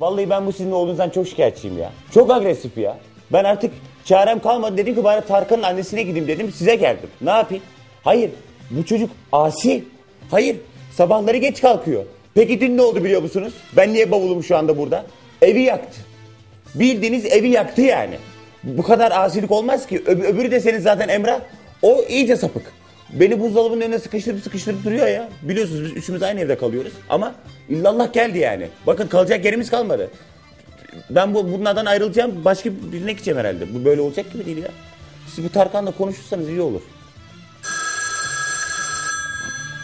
Vallahi ben bu sizin oğlunuzdan çok şikayetçiyim ya. Çok agresif ya. Ben artık çarem kalmadı dedim ki bari Tarkan'ın annesine gideyim dedim size geldim. Ne yapayım? Hayır bu çocuk asi. Hayır sabahları geç kalkıyor. Peki dün ne oldu biliyor musunuz? Ben niye bavulum şu anda burada? Evi yaktı. Bildiğiniz evi yaktı yani. Bu kadar asilik olmaz ki. Öb- öbürü de senin zaten Emrah. O iyice sapık. Beni buzdolabının önüne sıkıştırıp sıkıştırıp duruyor ya. Biliyorsunuz biz üçümüz aynı evde kalıyoruz. Ama illallah geldi yani. Bakın kalacak yerimiz kalmadı. Ben bu bunlardan ayrılacağım. Başka birine gideceğim herhalde. Bu böyle olacak gibi değil ya. Siz bu Tarkan'la konuşursanız iyi olur.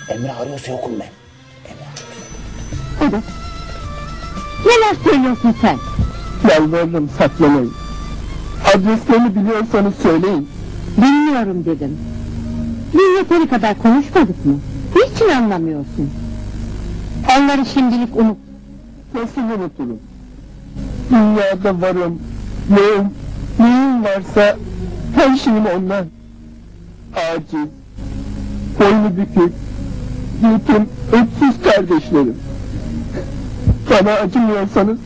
Emre arıyorsa yokum ben. Evet. Neler söylüyorsun sen? Yalvarırım saklamayın. Adreslerini biliyorsanız söyleyin. Bilmiyorum dedim. Biz yeteri kadar konuşmadık mı? Niçin anlamıyorsun? Onları şimdilik unut. Nasıl unuturum? Dünyada varım, yoğum, neyim varsa her şeyim ondan. Aciz, boynu bükük, yetim, öksüz kardeşlerim. Bana acımıyorsanız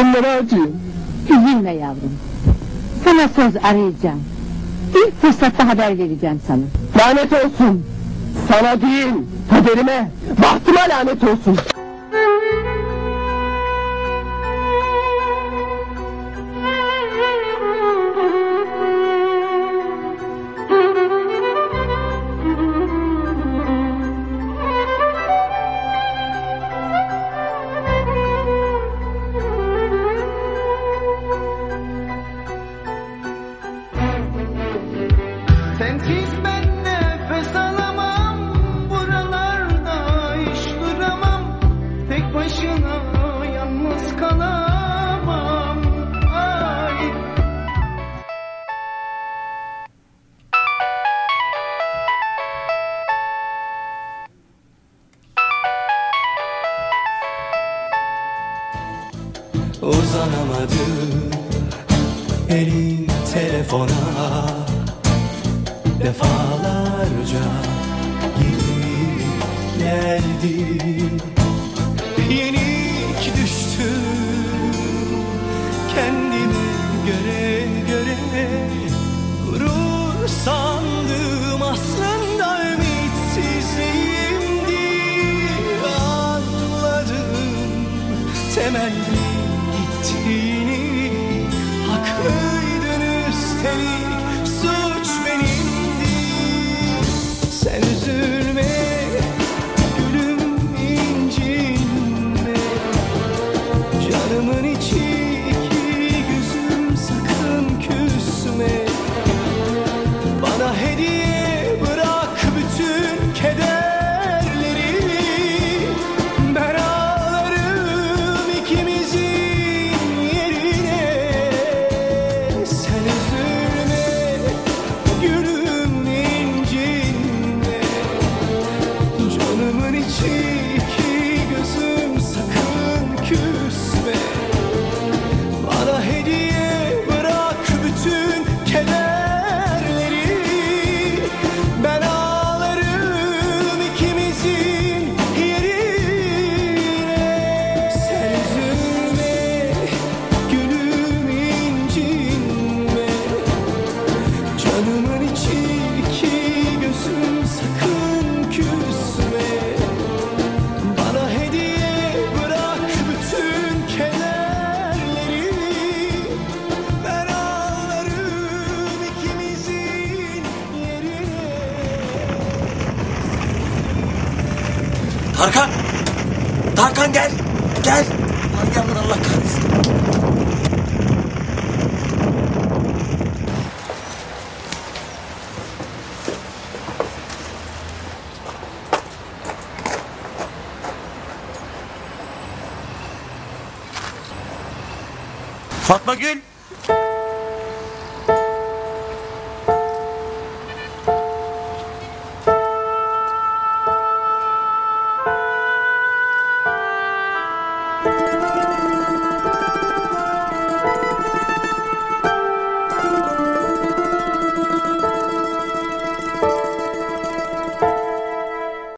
onlara acıyın. Üzülme yavrum. Sana söz arayacağım. İlk fırsatta haber vereceğim sana. Lanet olsun. Sana değil, kaderime, bahtıma lanet olsun. Uzanamadı elin telefona. Defalarca gidip geldi Yenik düştüm kendime göre göre. Gurur sandım aslında ümitsizliğimdi Anladım temelli gittiğini Haklıydın üstelik Canımın içi iki gözüm sakın küsme Bana hediye bırak bütün kederleri Ben ağlarım ikimizin yerine Tarkan! Tarkan gel! Gel! Lan gel Allah kahretsin. Fatma Gül!